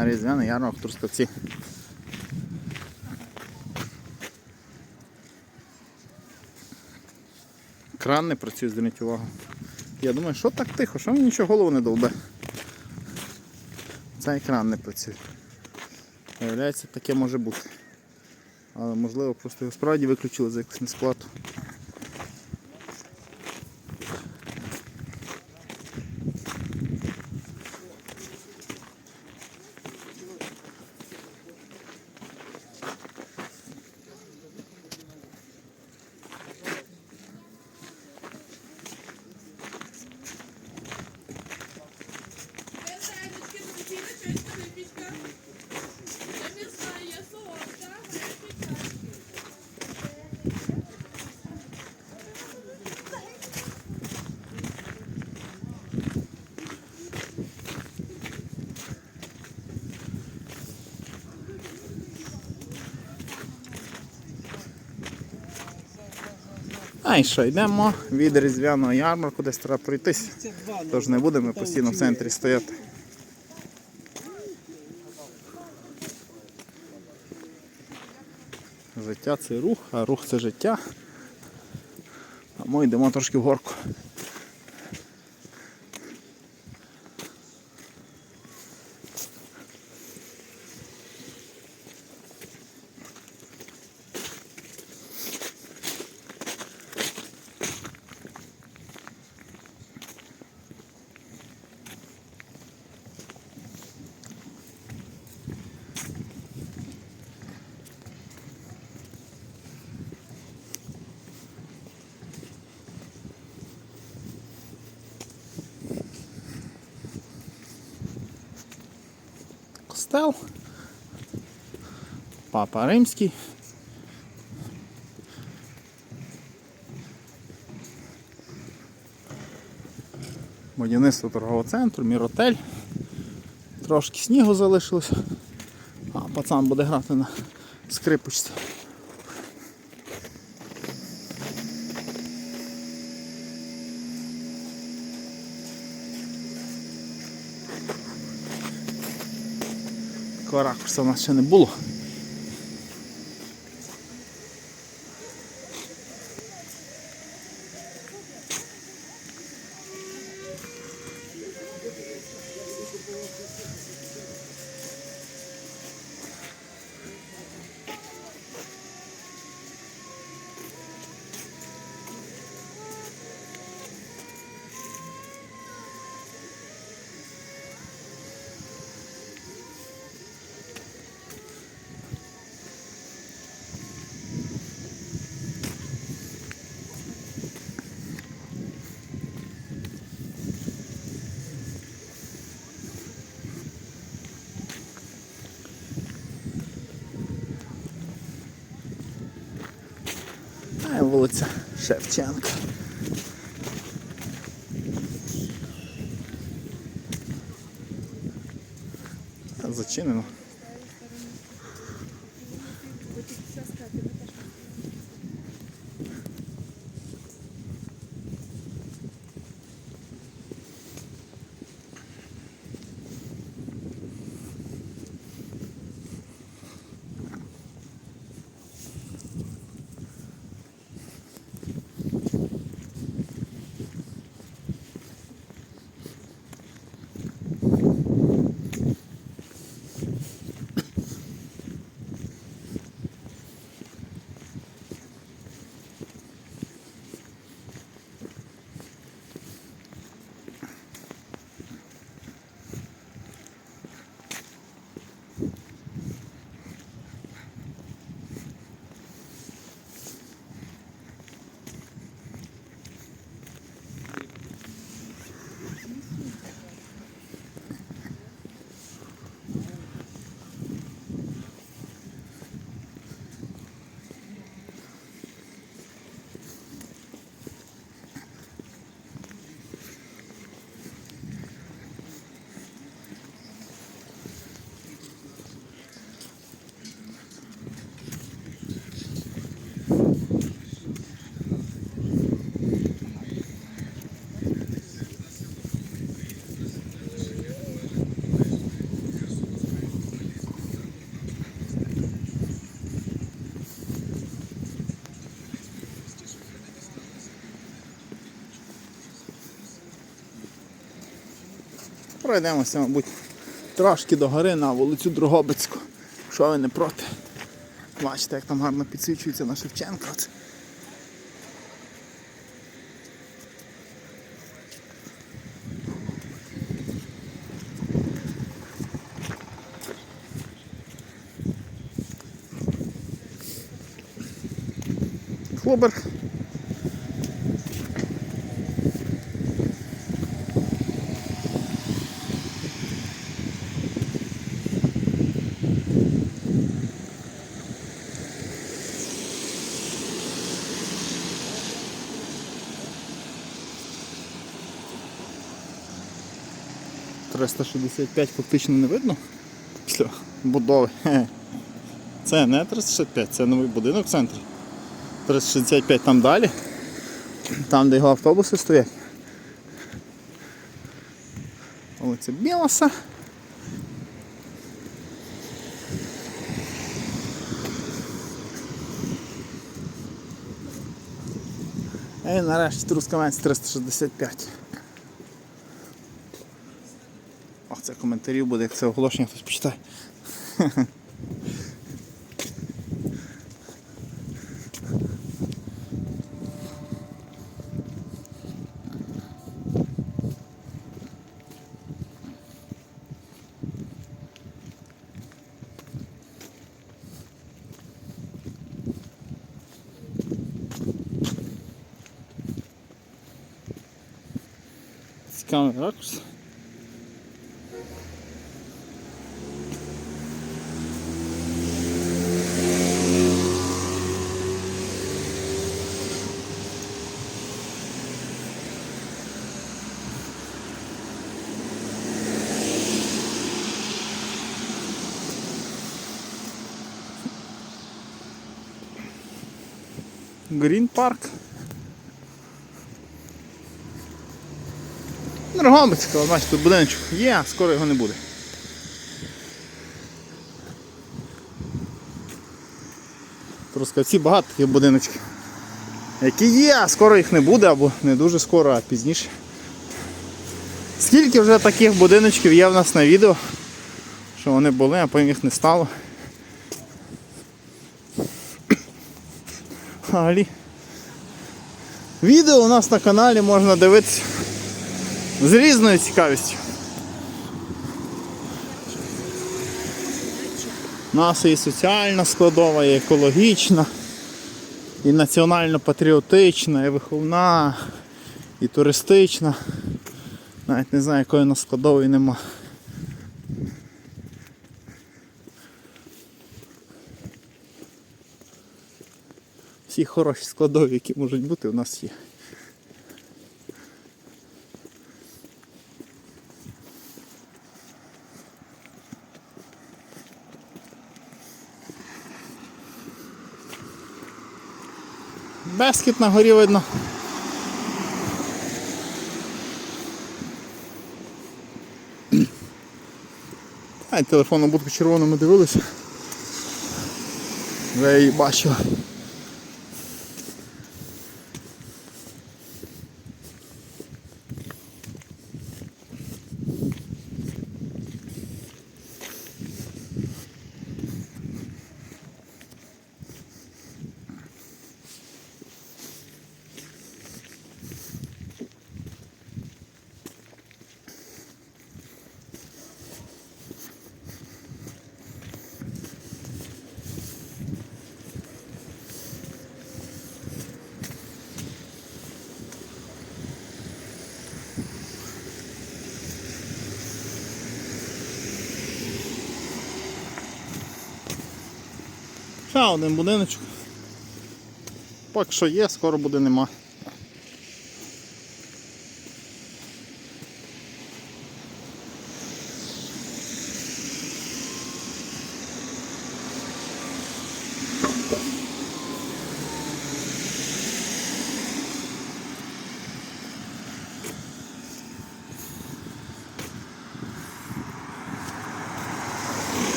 на різдвяний ярмарок в Трускавці. Кран не працює, зверніть увагу. Я думаю, що так тихо, що мені нічого голову не долбе. Цей екран не працює. Виявляється, таке може бути. Але можливо просто його справді виключили за якусь несплату. А і що, йдемо від різдвяного ярмарку, десь треба пройтись. Тож не будемо постійно в центрі стояти. Життя це рух, а рух це життя. А ми йдемо трошки в горку. Костел. Папа Римський. Будівництво торгового центру, міротель. Трошки снігу залишилось. А пацан буде грати на скрипочці. Такого ракурсу у нас ще не було. Вулиця Шевченка. Зачинено. Пройдемося, мабуть, трошки до гори на вулицю Другобицьку. Що ви не проти? Бачите, як там гарно підсвічується на Шевченка. Хлобер. Триста шістдесят п'ять фактично не видно після будови. Це не 365, це новий будинок в центрі. 365 там далі. Там, де його автобуси стоять. Вулиця Білоса. І нарешті Трускавець 365. О, це коментарів буде, як це оголошення хтось почитає. Цікавий ракурс. Грін парк. Дрогобицька, бачите, тут будиночок є, а скоро його не буде. Трускавці багато таких будиночків. Які є, а скоро їх не буде, або не дуже скоро, а пізніше. Скільки вже таких будиночків є в нас на відео, що вони були, а потім їх не стало. Взагалі. Відео у нас на каналі можна дивитися з різною цікавістю. У нас і соціальна складова, і екологічна, і національно-патріотична, і виховна, і туристична. Навіть не знаю, якої у нас складової нема. Всі хороші складові, які можуть бути, у нас є. Бескіт на горі видно. Ай, телефонну будку червону ми дивилися. Вже її бачила. Один будиночок. Поки що є, скоро буде нема.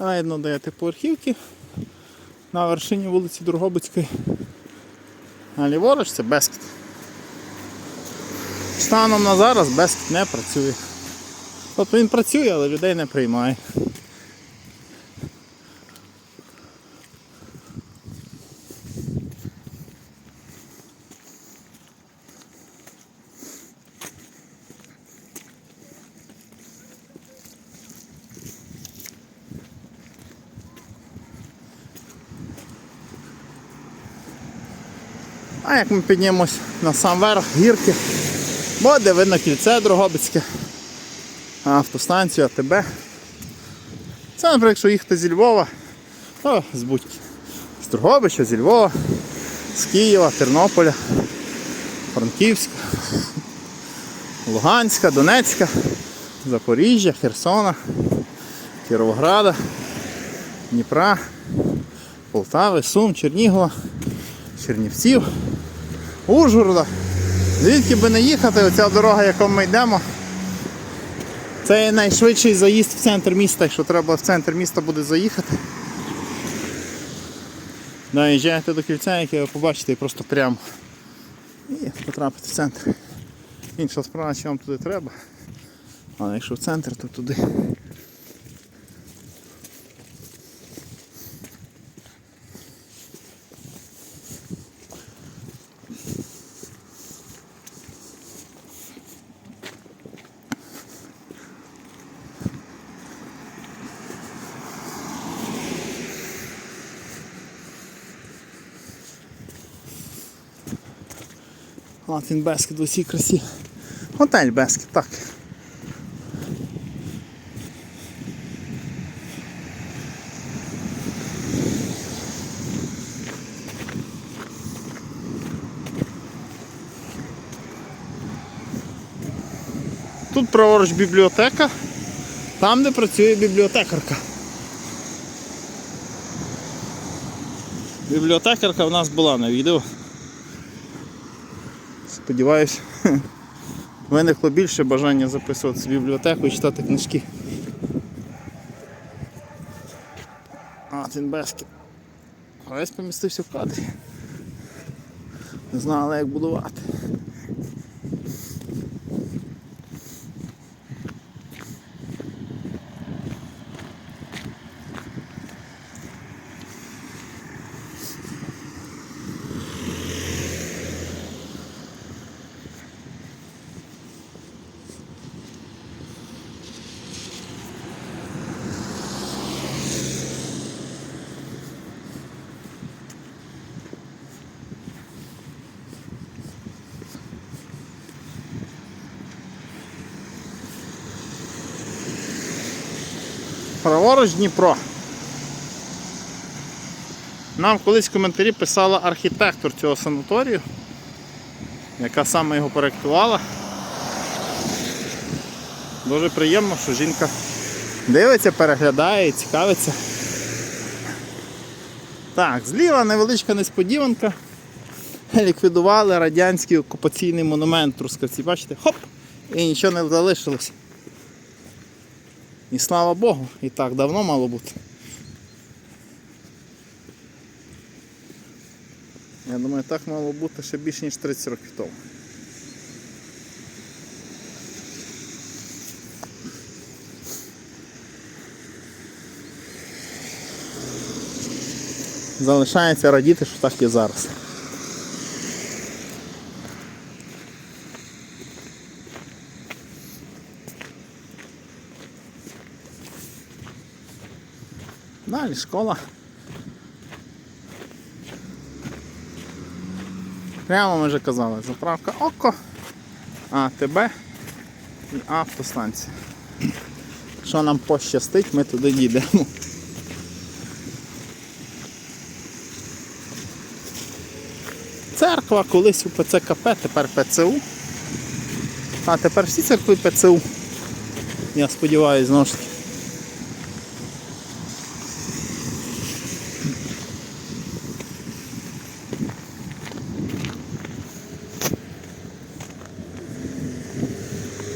Видно, де поверхівки на вершині вулиці Другобицької. А ліворуч це Бескіт. Станом на зараз Бескіт не працює. Тобто він працює, але людей не приймає. А як ми піднімемось на сам верх гірки, буде видно кільце Дрогобицьке, автостанцію АТБ. Це, наприклад, якщо їхати зі Львова, то з будь з Дрогобича, зі Львова, з Києва, Тернополя, Франківська, Луганська, Донецька, Запоріжжя, Херсона, Кіровограда, Дніпра, Полтави, Сум, Чернігова. Чернівців, Ужгорода. Звідки би не їхати, оця дорога, якою ми йдемо, це найшвидший заїзд в центр міста, якщо треба в центр міста буде заїхати. Доїжджаєте до кільця, яке ви побачите і просто прямо. І потрапити в центр. Інша справа, чи вам туди треба. Але якщо в центр, то туди. От він Бескет в усій красі. Готель Бескет, так. Тут праворуч бібліотека, там де працює бібліотекарка. Бібліотекарка в нас була на відео. Сподіваюсь, виникло більше бажання записуватися в бібліотеку і читати книжки. А, він Бескет. Весь помістився в кадрі. Не знали, як будувати. Праворуч Дніпро. Нам колись в коментарі писала архітектор цього санаторію, яка саме його проєктувала. Дуже приємно, що жінка дивиться, переглядає і цікавиться. Так, зліва невеличка несподіванка. Ліквідували радянський окупаційний монумент Трускавці. Бачите? Хоп! І нічого не залишилось. І слава Богу, і так давно мало бути. Я думаю, так мало бути ще більше ніж 30 років тому. Залишається радіти, що так і зараз. Далі школа. Прямо ми вже казали, заправка ОКО, АТБ і автостанція. Якщо нам пощастить, ми туди дійдемо. Церква колись у ПЦКП, тепер ПЦУ. А тепер всі церкви ПЦУ. Я сподіваюся, знову ж таки.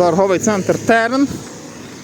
Торговий центр Терен.